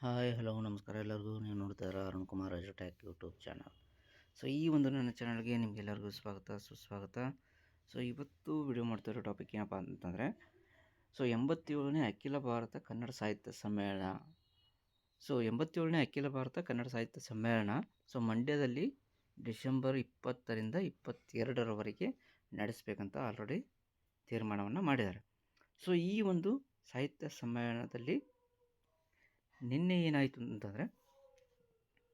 Hi, hello, ನಮಸ್ಕಾರ ಎಲ್ಲರಿಗೂ. ನೀವು ನೋಡ್ತಾ ಇರೋ Arun Kumar tech YouTube channel. So, ಈ ಒಂದು ನನ್ನ ಚಾನಲ್ಗೆ ನಿಮಗೆಲ್ಲರಿಗೂ ಸ್ವಾಗತ, ಸುಸ್ವಾಗತ. ಸೊ, ಇವತ್ತು ವಿಡಿಯೋ ಮಾಡ್ತಿರೋ ಟಾಪಿಕ್ ಏನಪ್ಪ ಅಂತಂದರೆ, ಸೊ, ಎಂಬತ್ತೇಳನೇ ಅಖಿಲ ಭಾರತ ಕನ್ನಡ ಸಾಹಿತ್ಯ ಸಮ್ಮೇಳನ. ಸೊ, ಎಂಬತ್ತೇಳನೇ ಅಖಿಲ ಭಾರತ ಕನ್ನಡ ಸಾಹಿತ್ಯ ಸಮ್ಮೇಳನ, ಸೊ, ಮಂಡ್ಯದಲ್ಲಿ ಡಿಸೆಂಬರ್ ಇಪ್ಪತ್ತರಿಂದ ಇಪ್ಪತ್ತೆರಡರವರೆಗೆ ನಡೆಸಬೇಕಂತ ಆಲ್ರೆಡಿ ತೀರ್ಮಾನವನ್ನು ಮಾಡಿದ್ದಾರೆ. ಸೊ, ಈ ಒಂದು ಸಾಹಿತ್ಯ ಸಮ್ಮೇಳನದಲ್ಲಿ ನಿನ್ನೆ ಏನಾಯಿತು ಅಂತಂದರೆ,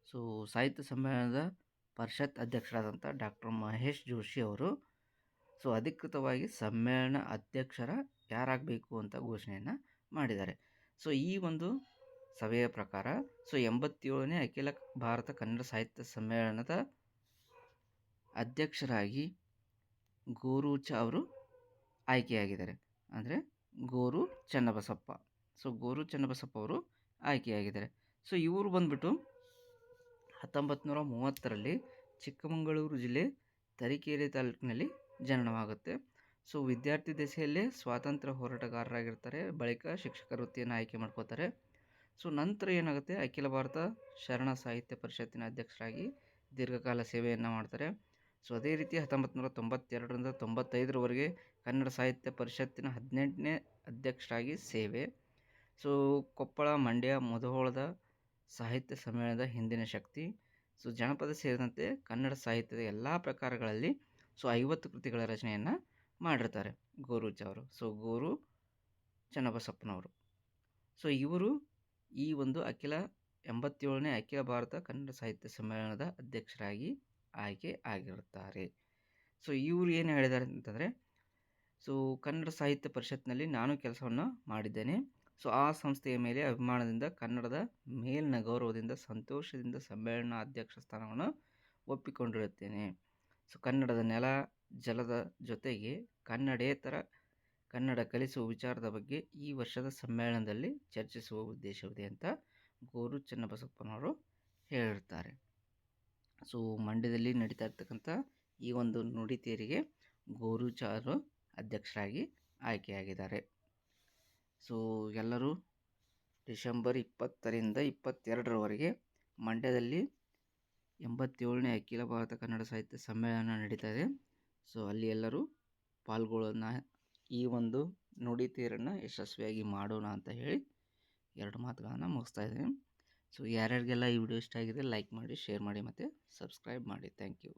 ಸೊ ಸಾಹಿತ್ಯ ಸಮ್ಮೇಳನದ ಪರಿಷತ್ ಅಧ್ಯಕ್ಷರಾದಂಥ ಡಾಕ್ಟರ್ ಮಹೇಶ್ ಜೋಶಿ ಅವರು, ಸೊ ಅಧಿಕೃತವಾಗಿ ಸಮ್ಮೇಳನ ಅಧ್ಯಕ್ಷರ ಯಾರಾಗಬೇಕು ಅಂತ ಘೋಷಣೆಯನ್ನು ಮಾಡಿದ್ದಾರೆ. ಸೊ ಈ ಒಂದು ಸಭೆಯ ಪ್ರಕಾರ, ಸೊ ಎಂಬತ್ತೇಳನೇ ಅಖಿಲ ಭಾರತ ಕನ್ನಡ ಸಾಹಿತ್ಯ ಸಮ್ಮೇಳನದ ಅಧ್ಯಕ್ಷರಾಗಿ ಗೋರೂಚ ಅವರು ಆಯ್ಕೆಯಾಗಿದ್ದಾರೆ. ಅಂದರೆ ಗೋರು ಚನ್ನಬಸಪ್ಪ. ಸೊ ಗೋರು ಚನ್ನಬಸಪ್ಪ ಅವರು ಆಯ್ಕೆಯಾಗಿದ್ದಾರೆ. ಸೊ, ಇವರು ಬಂದ್ಬಿಟ್ಟು ಹತ್ತೊಂಬತ್ತು ನೂರ ಮೂವತ್ತರಲ್ಲಿ ಚಿಕ್ಕಮಗಳೂರು ಜಿಲ್ಲೆ ತರೀಕೆರೆ ತಾಲೂಕಿನಲ್ಲಿ ಜನನವಾಗುತ್ತೆ ಸೊ, ವಿದ್ಯಾರ್ಥಿ ದೆಸೆಯಲ್ಲೇ ಸ್ವಾತಂತ್ರ್ಯ ಹೋರಾಟಗಾರರಾಗಿರ್ತಾರೆ. ಬಳಿಕ ಶಿಕ್ಷಕ ವೃತ್ತಿಯನ್ನು ಆಯ್ಕೆ ಮಾಡ್ಕೋತಾರೆ. ಸೊ, ನಂತರ ಏನಾಗುತ್ತೆ? ಅಖಿಲ ಭಾರತ ಶರಣ ಸಾಹಿತ್ಯ ಪರಿಷತ್ತಿನ ಅಧ್ಯಕ್ಷರಾಗಿ ದೀರ್ಘಕಾಲ ಸೇವೆಯನ್ನು ಮಾಡ್ತಾರೆ. ಸೊ, ಅದೇ ರೀತಿ ಹತ್ತೊಂಬತ್ತು ನೂರ ತೊಂಬತ್ತೆರಡರಿಂದ ತೊಂಬತ್ತೈದರವರೆಗೆ ಕನ್ನಡ ಸಾಹಿತ್ಯ ಪರಿಷತ್ತಿನ ಹದಿನೆಂಟನೇ ಅಧ್ಯಕ್ಷರಾಗಿ ಸೇವೆ. ಸೊ ಕೊಪ್ಪಳ ಮಂಡ್ಯ ಮುಧೋಳದ ಸಾಹಿತ್ಯ ಸಮ್ಮೇಳನದ ಹಿಂದಿನ ಶಕ್ತಿ ಸೊ ಜನಪದ ಸೇರಿದಂತೆ ಕನ್ನಡ ಸಾಹಿತ್ಯದ ಎಲ್ಲ ಪ್ರಕಾರಗಳಲ್ಲಿ ಸೊ ಐವತ್ತು ಕೃತಿಗಳ ರಚನೆಯನ್ನು ಮಾಡಿರ್ತಾರೆ ಗೋರೂಜ್ ಅವರು. ಸೊ, ಗೋರು ಚನ್ನಬಸಪ್ಪನವರು. ಸೊ, ಇವರು ಈ ಒಂದು ಅಖಿಲ ಎಂಬತ್ತೇಳನೇ ಅಖಿಲ ಭಾರತ ಕನ್ನಡ ಸಾಹಿತ್ಯ ಸಮ್ಮೇಳನದ ಅಧ್ಯಕ್ಷರಾಗಿ ಆಯ್ಕೆ ಆಗಿರುತ್ತಾರೆ. ಸೊ, ಇವರು ಏನು ಹೇಳಿದ್ದಾರೆ ಅಂತಂದರೆ, ಸೊ, ಕನ್ನಡ ಸಾಹಿತ್ಯ ಪರಿಷತ್ನಲ್ಲಿ ನಾನು ಕೆಲಸವನ್ನು ಮಾಡಿದ್ದೇನೆ. ಸೊ, ಆ ಸಂಸ್ಥೆಯ ಮೇಲೆ ಅಭಿಮಾನದಿಂದ ಕನ್ನಡದ ಮೇಲಿನ ಗೌರವದಿಂದ ಸಂತೋಷದಿಂದ ಸಮ್ಮೇಳನ ಅಧ್ಯಕ್ಷ ಸ್ಥಾನವನ್ನು ಒಪ್ಪಿಕೊಂಡಿರುತ್ತೇನೆ. ಸೊ, ಕನ್ನಡದ ನೆಲ, ಜಲದ ಜೊತೆಗೆ ಕನ್ನಡೇತರ, ಕನ್ನಡ ಕಲಿಸುವ ವಿಚಾರದ ಬಗ್ಗೆ ಈ ವರ್ಷದ ಸಮ್ಮೇಳನದಲ್ಲಿ ಚರ್ಚಿಸುವ ಉದ್ದೇಶವಿದೆ ಅಂತ ಗೋರು ಚನ್ನಬಸಪ್ಪನವರು ಹೇಳಿರ್ತಾರೆ ಸೊ, ಮಂಡ್ಯದಲ್ಲಿ ನಡೀತಾ ಇರ್ತಕ್ಕಂಥ ಈ ಒಂದು ನುಡಿತೇರಿಗೆ ಗೋರುಚಾರು ಅಧ್ಯಕ್ಷರಾಗಿ ಆಯ್ಕೆಯಾಗಿದ್ದಾರೆ. ಸೊ ಎಲ್ಲರೂ ಡಿಸೆಂಬರ್ ಇಪ್ಪತ್ತರಿಂದ ಇಪ್ಪತ್ತೆರಡರವರೆಗೆ ಮಂಡ್ಯದಲ್ಲಿ ಎಂಬತ್ತೇಳನೇ ಅಖಿಲ ಭಾರತ ಕನ್ನಡ ಸಾಹಿತ್ಯ ಸಮ್ಮೇಳನ ನಡೀತಾ ಇದೆ. ಸೊ ಅಲ್ಲಿ ಎಲ್ಲರೂ ಪಾಲ್ಗೊಳ್ಳೋಣ, ಈ ಒಂದು ನುಡಿತೀರನ್ನು ಯಶಸ್ವಿಯಾಗಿ ಮಾಡೋಣ ಅಂತ ಹೇಳಿ ಎರಡು ಮಾತುಗಳನ್ನು ಮುಗಿಸ್ತಾ ಇದ್ದೀನಿ. ಸೊ ಯಾರ್ಯಾರಿಗೆಲ್ಲ ಈ ವಿಡಿಯೋ ಇಷ್ಟ ಆಗಿದೆ ಲೈಕ್ ಮಾಡಿ ಶೇರ್ ಮಾಡಿ ಮತ್ತು ಸಬ್ಸ್ಕ್ರೈಬ್ ಮಾಡಿ. Thank you